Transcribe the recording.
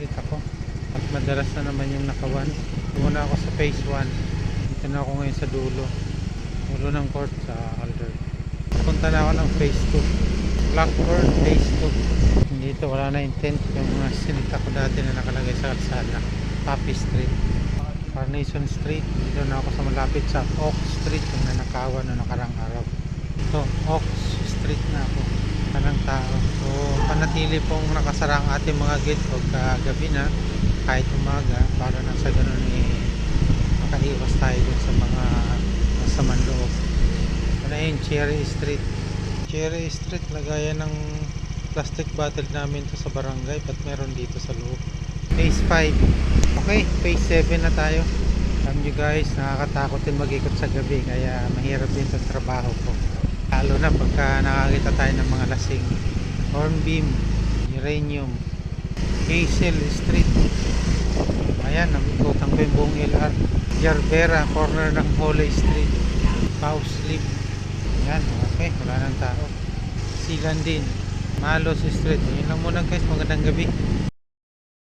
ulit ako. At madalas na naman yung nakawan. Muna ako sa phase 1. Dito na ako ngayon sa dulo. Dulo ng court sa Alder. Punta na ako ng phase 2. Blackburn phase 2. Dito wala na yung tent. Yung mga sinita ko dati na nakalagay sa kalsada. Poppy Street. Carnation Street. Dito na ako sa malapit sa Oak Street. Yung nanakawan na nakarang araw. Ito, Oak Street na ako. Walang tao. So, panatili pong nakasara ang ating mga gate pagka gabi na kahit umaga para na sa ganun eh makaiwas tayo dun sa mga masamang loob. Na yun, Cherry Street. Cherry Street, lagayan ng plastic bottle namin to sa barangay at meron dito sa loob. Phase 5. Okay, phase 7 na tayo. Alam nyo guys, nakakatakot din mag-ikot sa gabi kaya mahirap din itong trabaho ko. Lalo na pagka nakakita tayo ng mga lasing. Hornbeam, Uranium, Hazel Street. Ayan, nabikutan ko yung buong LR. Jarvera, corner ng Holey Street. House Sleep. Ayan, okay, wala nang tao. Silan din. Malos Street. Yun lang muna guys, magandang gabi.